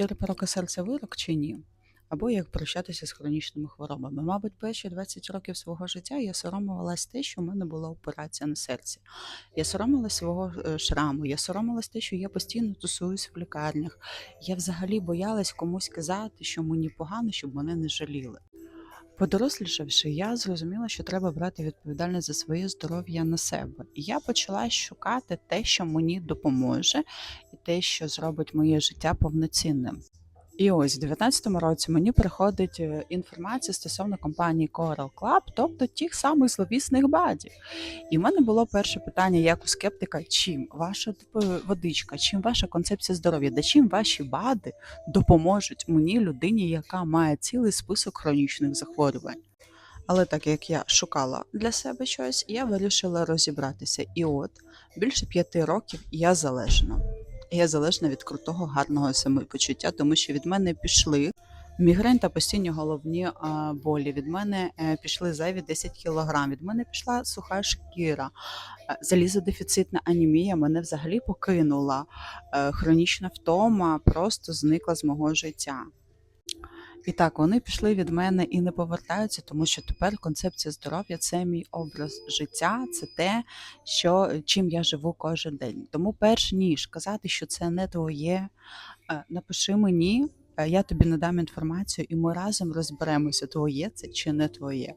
чотири пороки серця вирок чи ні? Або як прощатися з хронічними хворобами. Мабуть, перші 20 років свого життя я соромилась те, що в мене була операція на серці. Я соромилась свого е, шраму, я соромилась те, що я постійно тусуюсь в лікарнях. Я взагалі боялась комусь казати, що мені погано, щоб мене не жаліли. Подорослішавши, я зрозуміла, що треба брати відповідальність за своє здоров'я на себе. І я почала шукати те, що мені допоможе, те, що зробить моє життя повноцінним. І ось в 2019 році мені приходить е, інформація стосовно компанії Coral Club, тобто тих самих зловісних бадів. І в мене було перше питання, як у скептика, чим ваша типу, водичка, чим ваша концепція здоров'я, де чим ваші бади допоможуть мені, людині, яка має цілий список хронічних захворювань. Але так як я шукала для себе щось, я вирішила розібратися. І от більше п'яти років я залежна. Я залежна від крутого, гарного самопочуття, тому що від мене пішли мігрень та постійні головні болі. Від мене е, пішли зайві 10 кілограм. Від мене пішла суха шкіра, е, залізодефіцитна анімія. мене взагалі покинула. Е, Хронічна втома просто зникла з мого життя. І так, вони пішли від мене і не повертаються, тому що тепер концепція здоров'я це мій образ життя, це те, що чим я живу кожен день. Тому, перш ніж казати, що це не твоє, е, напиши мені, е, я тобі надам інформацію, і ми разом розберемося, твоє це чи не твоє.